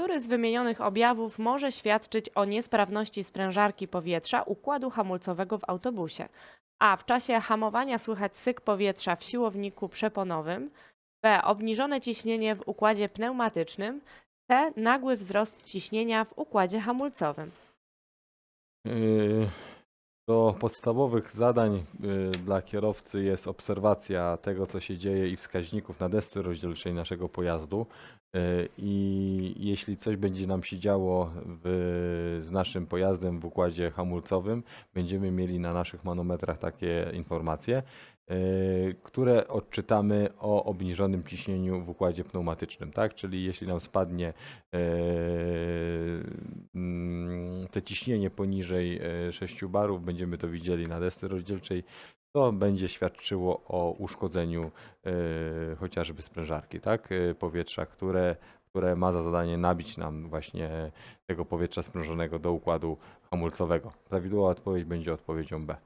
Który z wymienionych objawów może świadczyć o niesprawności sprężarki powietrza układu hamulcowego w autobusie? A. W czasie hamowania słychać syk powietrza w siłowniku przeponowym. B. Obniżone ciśnienie w układzie pneumatycznym. C. Nagły wzrost ciśnienia w układzie hamulcowym. Yy, Do podstawowych zadań yy, dla kierowcy jest obserwacja tego, co się dzieje i wskaźników na desce rozdzielczej naszego pojazdu. Yy, I jeśli coś będzie nam się działo w, z naszym pojazdem w układzie hamulcowym, będziemy mieli na naszych manometrach takie informacje, yy, które odczytamy o obniżonym ciśnieniu w układzie pneumatycznym. Tak? Czyli jeśli nam spadnie mm, te ciśnienie poniżej e, 6 barów, będziemy to widzieli na desce rozdzielczej, to będzie świadczyło o uszkodzeniu e, chociażby sprężarki, tak? e, powietrza, które, które ma za zadanie nabić nam właśnie tego powietrza sprężonego do układu hamulcowego. Prawidłowa odpowiedź będzie odpowiedzią B.